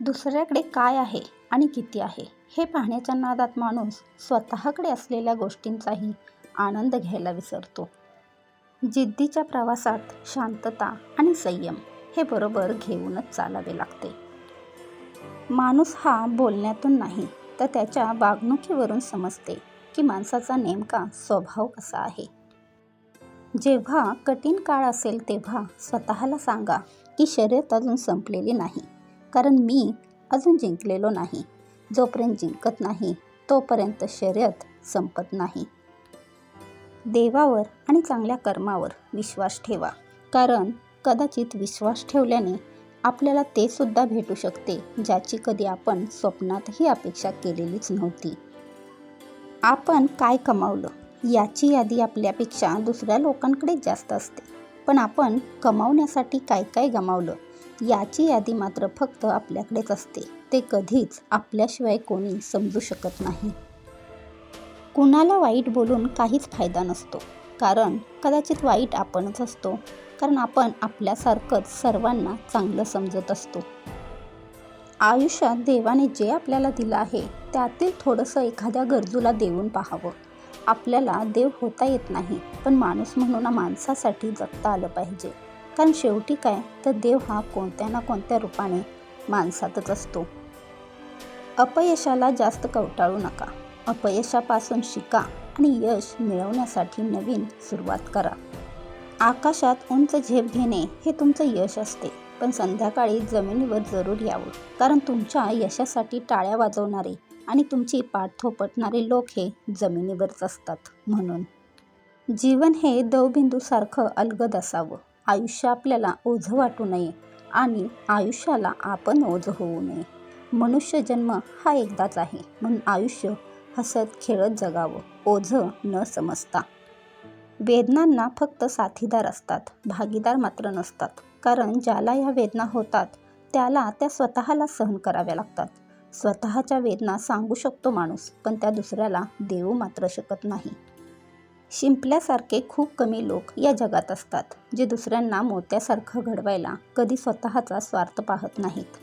दुसऱ्याकडे काय आहे आणि किती आहे हे पाहण्याच्या नादात माणूस स्वतःकडे असलेल्या गोष्टींचाही आनंद घ्यायला विसरतो. जिद्दीच्या प्रवासात शांतता आणि संयम हे बरोबर घेऊनच चालावे लागते. माणूस हा बोलण्यातून नाही तर त्याच्या वागणुकीवरून समजते की माणसाचा नेमका स्वभाव कसा आहे. जेव्हा कठीण काळ असेल तेव्हा स्वतःला सांगा की शर्यत अजून संपलेली नाही. कारण मी अजून जिंकलेलो नाही. जोपर्यंत जिंकत नाही तोपर्यंत शर्यत संपत नाही. देवावर आणि चांगल्या कर्मावर विश्वास ठेवा. कारण कदाचित विश्वास ठेवल्याने आपल्याला ते सुद्धा भेटू शकते ज्याची कधी आपण स्वप्नातही अपेक्षा केलेलीच नव्हती. आपण काय कमावलं? याची यादी आपल्यापेक्षा दुसऱ्या लोकांकडे जास्त असते. पण आपण कमावण्यासाठी काय काय गमावलं? याची यादी मात्र फक्त आपल्याकडेच असते. ते कधीच आपल्याशिवाय कोणी समजू शकत नाही. कुणाला वाईट बोलून काहीच फायदा नसतो. कारण कदाचित वाईट आपणच असतो. कारण आपण आपल्यासारखंच सर्वांना चांगलं समजत असतो. आयुष्यात देवाने जे आपल्याला दिलं आहे त्यातील थोडंसं एखाद्या गरजूला देऊन पाहावं. आपल्याला देव होता येत नाही पण माणूस म्हणून माणसासाठी जगता आलं पाहिजे. कारण शेवटी काय? तर देव हा कोणत्या ना कोणत्या रूपाने माणसातच असतो. अपयशाला जास्त कवटाळू नका. अपयशापासून शिका आणि यश मिळवण्यासाठी नवीन सुरुवात करा. आकाशात उंच झेप घेणे हे तुमचं यश असते पण संध्याकाळी जमिनीवर जरूर यावं कारण तुमच्या यशासाठी टाळ्या वाजवणारे आणि तुमची पाठ थोपटणारे लोक हे जमिनीवरच असतात म्हणून. जीवन हे दवबिंदूसारखं अलगद असावं. आयुष्य आपल्याला ओझं वाटू नये आणि आयुष्याला आपण ओझं होऊ नये. मनुष्य जन्म हा एकदाच आहे. म्हणून आयुष्य हसत खेळत जगावं ओझं न समजता. वेदनांना फक्त साथीदार असतात भागीदार मात्र नसतात. कारण ज्याला या वेदना होतात त्याला त्या स्वतःला सहन कराव्या लागतात. स्वतःच्या वेदना सांगू शकतो माणूस पण त्या दुसऱ्याला देऊ मात्र शकत नाही. शिंपल्यासारखे खूप कमी लोक या जगात असतात जे दुसऱ्यांना मोत्यासारखं घडवायला कधी स्वतःचा स्वार्थ पाहत नाहीत.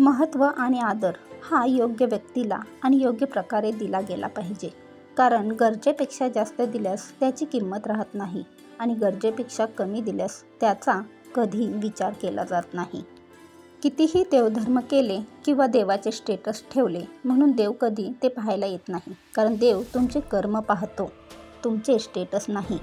महत्त्व आणि आदर हा योग्य व्यक्तीला आणि योग्य प्रकारे दिला गेला पाहिजे. कारण गरजेपेक्षा जास्त दिल्यास त्याची किंमत राहत नाही आणि गरजेपेक्षा कमी दिल्यास त्याचा कधी विचार केला जात नाही. कितीही देवधर्म केले किंवा देवाचे स्टेटस ठेवले म्हणून देव कधी ते पाहायला येत नाही. कारण देव तुमचे कर्म पाहतो. तुमचे स्टेटस नाही.